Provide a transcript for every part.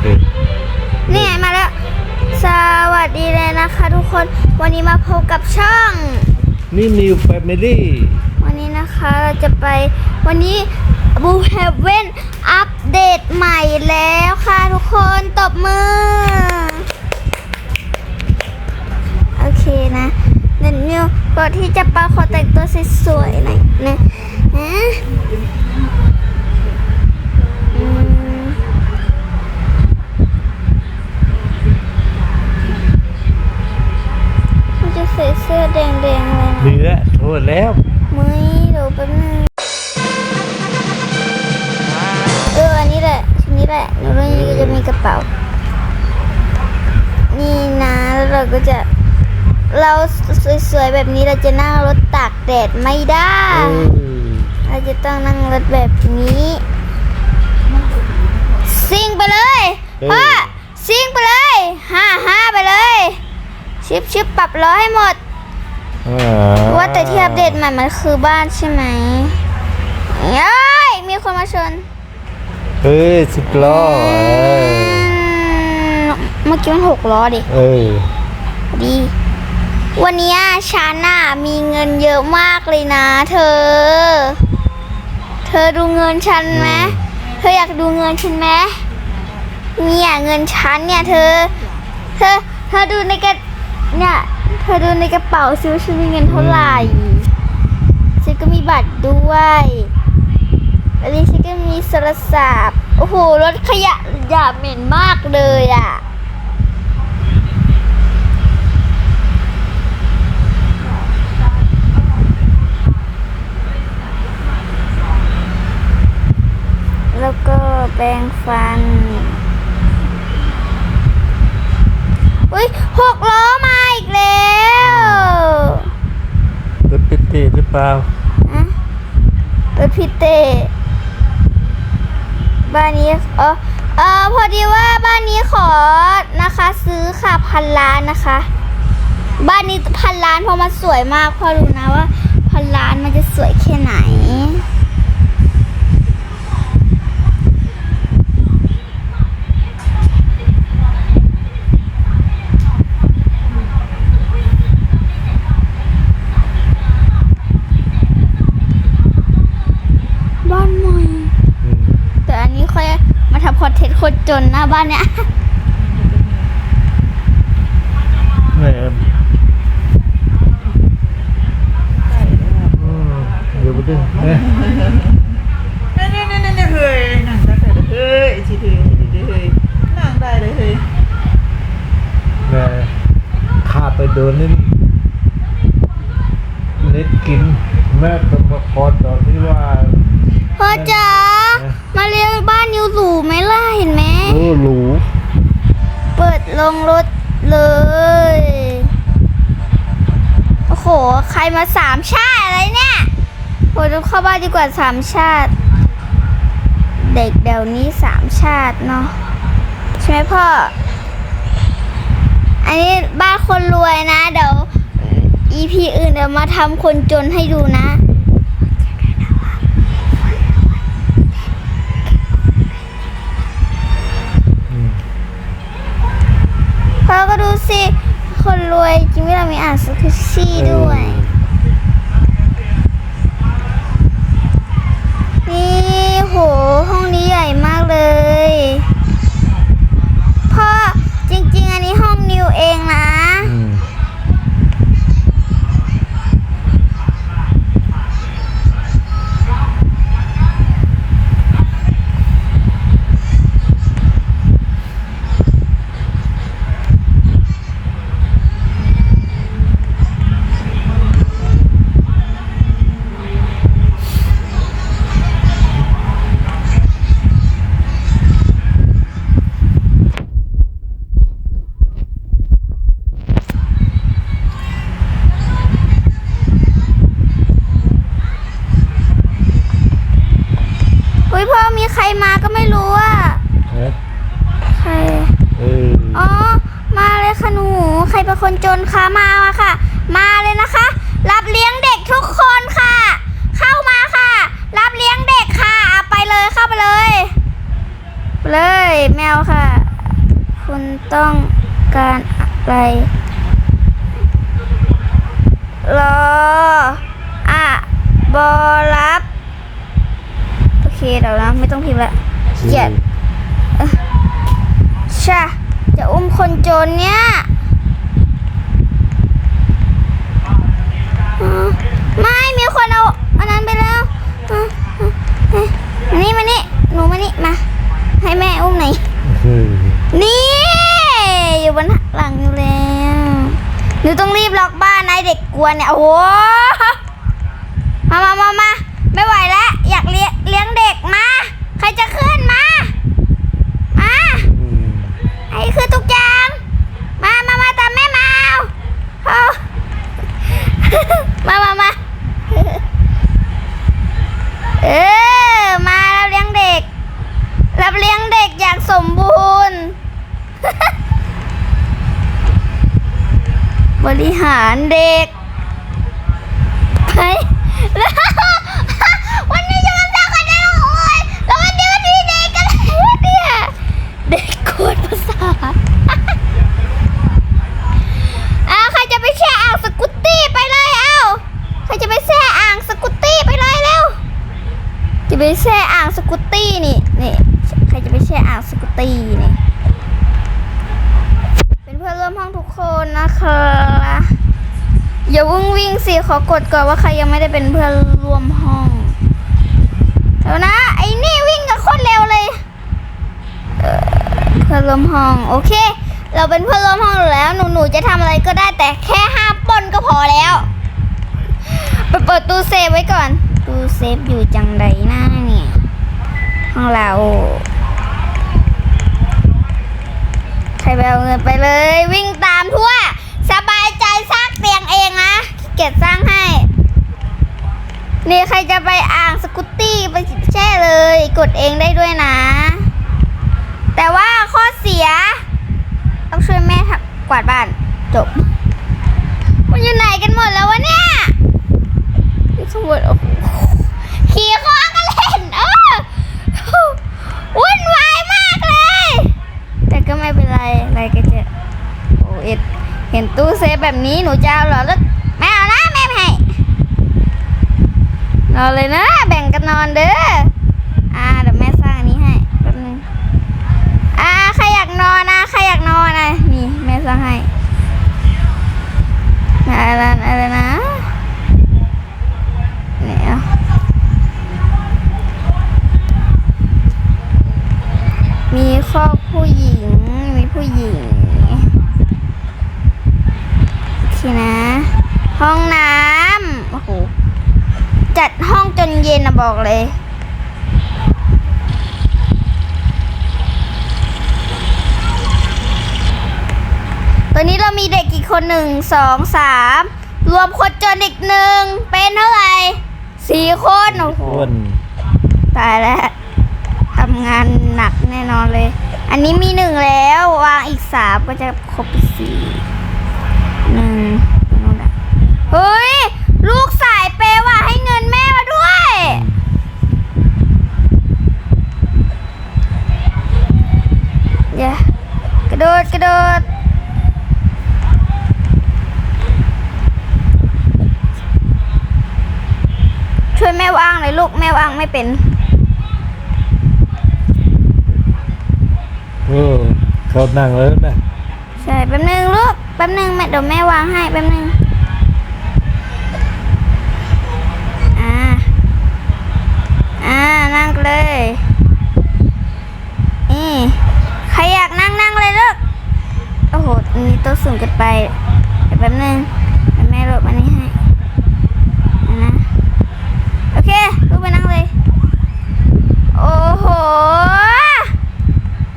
เคนี่ไงมาแล้ว สวัสดีเลยนะคะทุกคน วันนี้มาพบกับช่องนี่ New Family วันนี้นะคะเราจะไปวันนี้บูเฮเว่นอัปเดตใหม่แล้วค่ะทุกคนตบมือ โอเคนะเดี๋ยวนิวก่อนที่จะไปขอแต่งตัวสวยๆหน่อยนะฮะอืมมันจะใส่เสื้อแดงๆเลยนะเนื้อโทษแล้วมือเดี๋ยวแป๊บนึงเอออันนี้แหละชิ้นนี้แหละหนูรู้นี่ก็จะมีกระเป๋า นี่นะแล้วเราก็จะ เราสวยๆแบบนี้เราจะนั่งรถตากแดดไม่ได้เออเราจะต้องนั่งรถแบบนี้ซิ่งไปเลยพ่อซิ่งไปเลยห้าห้าไปเลย ชิปชิปปรับล้อให้หมดอ่ ว่าแต่ที่อัปเดตใหม่มันคือบ้านใช่ไหมเอ้ยมีคนมาชน เฮ้ยสิบล้อเออมเมื่อกี้มันหกล้อดิเออดี วันเนี้ยฉันน่ะมีเงินเยอะมากเลยนะ เธอ เธอดูเงินฉันไหมเธออยากดูเงินฉันไหมเนี่ยเงินฉันเนี่ยเธอ เธอ เธอดูในกระเนี่ยเธอดูในกระเป๋าซิว่าฉันมีเงินเท่าไหร่ ฉันก็มีบัตรด้วยอันนี้ฉันก็มีโทรศัพท์ โอ้โห รถขยะหยาบเหม็นมากเลยอะ แล้วก็แปรงฟัน อุ้ยหกล้อมาอีกแล้วรถปิดติหรือเปล่าอะรถพี่เต้บ้านนี้เออเออพอดีว่าบ้านนี้ขอนะคะ ซื้อค่ะพันล้านนะคะ บ้านนี้พันล้านเพราะมันสวยมากพอรู้นะว่าพันล้านมันจะสวยแค่ไหน บ้านใหม่ อืม แต่อันนี้ค่อยมาทำ คอนเทนต์คนจนหน้าบ้านเนี้ยแม่เดี๋ยวไปดูเนี่นี่นี่นี่เฮ้ยนั่งได้เลยเฮ้ยชีเฮ้ยชีเฮ้ยนั่งได้เลยเฮ้ยแม่ข้าไปโดนนี่เน็ตกินแม่ต้องมาคอนตอนที่ว่าพ่อจ๋า มาเรียกบ้านนิวหรูไหมล่ะเห็นไหมโอ้หรู เปิดลงรถเลย โอ้โห ใครมาสามชาติอะไรเนี่ยโอ้ยต้องเข้าบ้านดีกว่าสามชาติ เด็กเดี๋ยวนี้สามชาติเนาะใช่ไหมพ่อ อันนี้บ้านคนรวยนะ เดี๋ยว EP อื่นเดี๋ยวมาทำคนจนให้ดูนะ พ่อก็ดูสิ คนรวยจริงไหมเรามีอ่านสคริปซี่ด้วย นี่โหห้องนี้ใหญ่มากเลย พ่อจริงๆ อันนี้ห้องนิวเองนะ อืม อุ้ยพ่อ มีใครมาก็ไม่รู้อะเอ๊ะใครเอออ๋อมาเลยค่ะหนู ใครเป็นคนจนคะมามาค่ะ มาเลยนะคะ รับเลี้ยงเด็กทุกคนค่ะ เข้ามาค่ะ รับเลี้ยงเด็กค่ะเอาไปเลยเข้าไปเลยไปเลยแมวค่ะ คุณต้องการอะไรรออะบอรับโอ เคเดี๋ยวนะไม่ต้องพิมพ์ละขี้เกียดเอ้อชะจะอุ้มคนโจรเนี่ยอืมไม่มีคนเอาอันนั้นไปแล้วอืมอืมเฮ้ยมานี่มานี่หนูมานี่มา ให้แม่อุ้มหน่อยอืมนี่อยู่บนหลังอยู่แล้วหนูต้องรีบล็อกบ้านนะไอ้เด็กกวนเนี่ยโอ้โห มามามามาไม่ไหวแล้ว อยากเลี้ยงเลี้ยงเด็กมา ใครจะขึ้นมา มา อืม ไอ้คือทุกอย่าง มามามาตามแม่มาเอาเอา มามามา เออ มาเราเลี้ยงเด็ก รับเลี้ยงเด็กอย่าง สมบูรณ์ บริหารเด็กไปวันนี้จะมาสร้างคอนเทนต์ของเลยแล้ววันนี้วันนี้เด็กอะไรวะเนี่ยเด็กกวนภาษาอาใครจะไปแช่อ่างสกุตตี้ไปเลยเอ้าใครจะไปแช่อ่างสกุตตี้ไปเลยเร็วจะไปแช่อ่างสกุตตี้นี่นี่ ใครจะไปแช่อ่างสกุตตี้นี่เป็นเพื่อนร่วมห้องทุกคนนะคะอย่าวิ่งวิ่งสิขอกดก่อนว่าใครยังไม่ได้เป็นเพื่อนร่วมห้องเดี๋ยวนะ ไอ้นี่วิ่งกันโคตรเร็วเลยเพื่อนร่วมห้องโอเค เราเป็นเพื่อนร่วมห้องแล้วหนูหนูจะทำอะไรก็ได้แต่แค่ห้ามปนก็พอแล้วไปเปิดตู้เซฟไว้ก่อน ตู้เซฟอยู่จังใดหน้าเนี่ยห้องเรา ใครไปเอาเงินไปเลย วิ่งตามทั่ว สบายใจสร้างเตียงเองนะขี้เกียจสร้างให้ นี่ใครจะไปอ่างสกุตตี้ไปแช่เลย กดเองได้ด้วยนะ แต่ว่าข้อเสีย ต้องช่วยแม่กวาดบ้านจบมันอยู่ไหนกันหมดแล้ววะเนี่ยอยู่ข้างบนโอ้โหขี่คอกันเล่น เออวุ่นวายมากเลย แต่ก็ไม่เป็นไร อะไรก็จะโอ้เอ็ดเห็นตู้เซฟแบบนี้หนูจะเอาเหรอลึกไม่เอานะแม่ไให้นอนเลยนะ แบ่งกันนอนเด้ออ่าเดี๋ยวแม่สร้างอันนี้ให้แป๊บนึงอ่าใครอยากนอนนะใครอยากนอนนะนี่แม่สร้างให้อะไรนะอะไรนะเนี่ยมีข้อผู้หญิง ผู้หญิงทีนะ ห้องน้ำโอ้โหจัดห้องจนเย็นนะบอกเลยตอนนี้เรามีเด็กกี่คนหนึ่งสองสามรวมคนจนอีกหนึ่งเป็นเท่าไหร่สี่คนโอ้โหอ้วนตายแล้วทำงานหนักแน่นอนเลย อันนี้มีหนึ่งแล้ววางอีกสามก็จะครบสี่หนึ่งนู่นน่ะเฮ้ย ลูกสายเปว่ะให้เงินแม่มาด้วย อย่ากระโดดกระโดดช่วยแม่วางหน่อยลูกแม่วางไม่เป็น เออ เขานั่งแล้วนะใช่แป๊บนึงลูกแป๊บนึงแม่เดี๋ยวแม่วางให้แป๊บนึงอ่าอ่านั่งเลยนี่ใครอยากนั่งนั่งเลยลูกโอ้โหอันนี้โต๊ะสูงเกินไปเดี๋ยวแป๊บนึงเดี๋ยวแม่ลบอันนี้ให้เอานะโอเคลูกไปนั่งเลย โอ้โห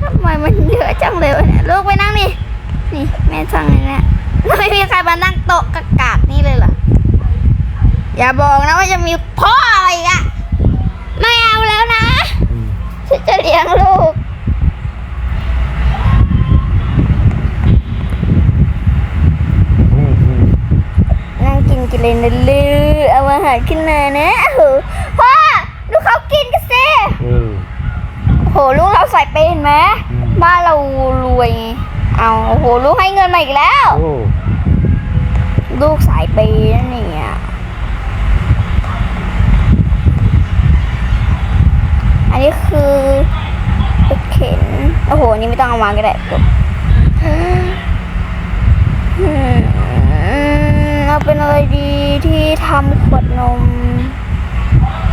ทำไมมันเยอะจังเลยวะเนี่ยลูกไปนั่งนี่ นี่แม่สั่งเลยเนี่ยไม่มีใครมานั่งโต๊ะกากาดนี่เลยเหรอ อย่าบอกนะว่าจะมีพ่ออีกอะไม่เอาแล้วนะอืมฉันจะเลี้ยงลูกอืมอืมนั่งกินกินเลยนะลือเอาอาหารขึ้นมานะโอ้โหพ่อดูเขากินกันสิเออโอ้โหลูกเราใส่เป็นไหมอืมบ้านเรารวยไงเอาโอ้โหลูกให้เงินมาอีกแล้ว โอ้ ลูกสายปย์นั่นเนี่ยอันนี้คือเข็นโอ้โหนี่ไม่ต้องเอามาก็ได้จบอืมเอาเป็นอะไรดีที่ทำขวดนม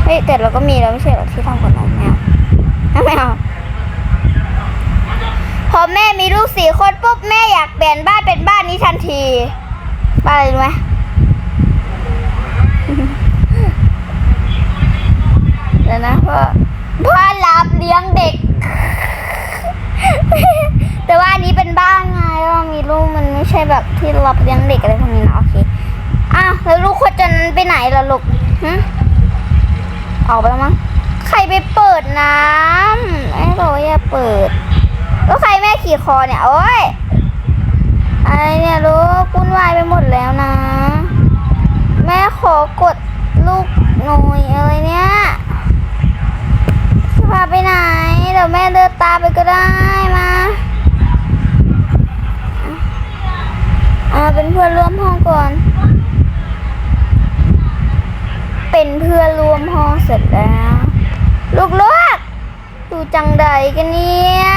เฮ้ยแต่เราก็มีแล้วไม่ใช่หรอที่ทำขวดนมเนี่ยไม่เอาพอแม่มีลูกสี่คนปุ๊บแม่อยากเปลี่ยนบ้านเป็นบ้านนี้ทันที บ้าอะไรรู้ไหมเดี๋ยวนะพ่อพ่อรับเลี้ยงเด็ก แต่ว่าอันนี้เป็นบ้านไงว่ามีลูกมันไม่ใช่แบบที่รับเลี้ยงเด็กอะไรพวกนี้นะโอเคอ้าวแล้วลูกคนจนไปไหนล่ะลูกหึออกไปแล้วมั้งใครไปเปิดน้ำไอ้บอกว่าอย่าเปิด แล้วใครแม่ขี่คอเนี่ยโอ้ย อะไรเนี่ยลูกวุ่นวายไปหมดแล้วนะ แม่ขอกดลูกหน่อยอะไรเนี่ยจะพาไปไหน เดี๋ยวแม่เดินตามไปก็ได้มาอ่าเป็นเพื่อนร่วมห้องก่อน เป็นเพื่อนร่วมห้องเสร็จแล้ว ลูกลูกๆดูจังใดกันเนี่ย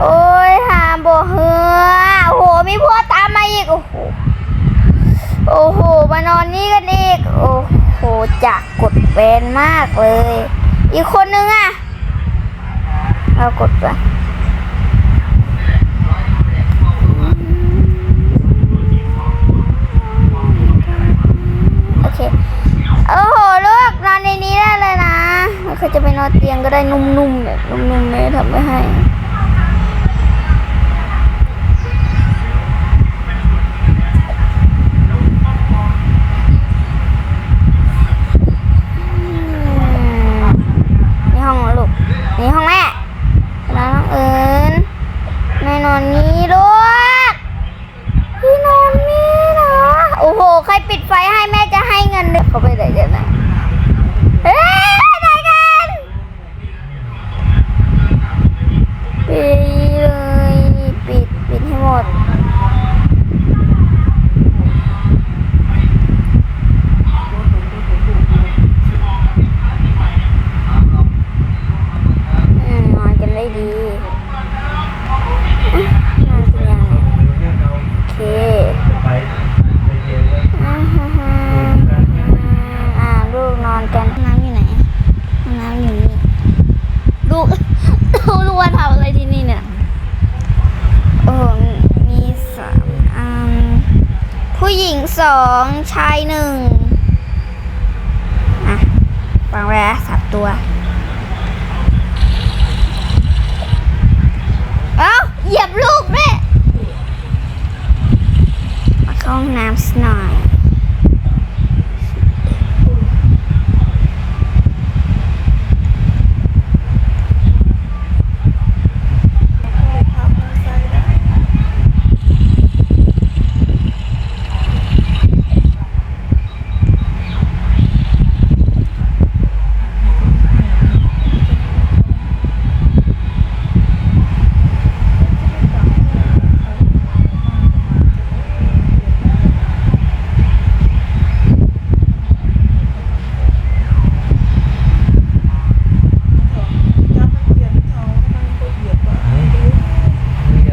โอ้ย หาบ่เหือโอ้โห มีพวกตามมาอีก โอ้โห โอ้โห มานอนนี่กันอีก โอ้โหจากกดเวนมากเลย อีกคนนึงอะเรากดไปโอเค โอ้โห ลูก นอนในนี้ได้เลยนะเขาจะไปนอนเตียงก็ได้นุ่มๆแบบนุ่มๆเลยทำไม่ให้ นี่ห้องลูก นี่ห้องแม่แล้วน้องเอิญแม่นอนนี่ลูกพี่นอนนี่เหรอโอ้โห ใครปิดไฟให้แม่จะให้เงินด้วยเขาไปไหนกันนะเฮ้ยไปไหนกันปิดเลยปิดปิดให้หมด อืมนอนกันได้ดีอะนอนกันยังเนี่ยโอเค ไปไปเย็นแล้ว อ่าฮะฮะอ่าลูกนอนกันห้องน้ำอยู่ไหนห้องน้ำอยู่นี่ลูก ลูกว่าทำอะไรที่นี่เนี่ยโอ้มีสามอันผู้หญิง สองชายหนึ่งอะวางแร้สามตัว เอ้า เหยียบลูกด้วยมาเข้าห้องน้ำสักหน่อย จับมันเหยียบเขาทำไมมันเหยียบวะ นี่ไง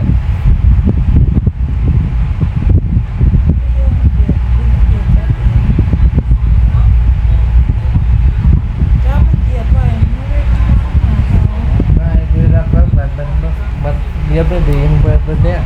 จับมันเหยียบไว้ไม่ได้ทำหาเขา ไม่คือรักแล้วมันมันมัน เลี้ยบได้ดีมันเป็นเป็นเนี้ย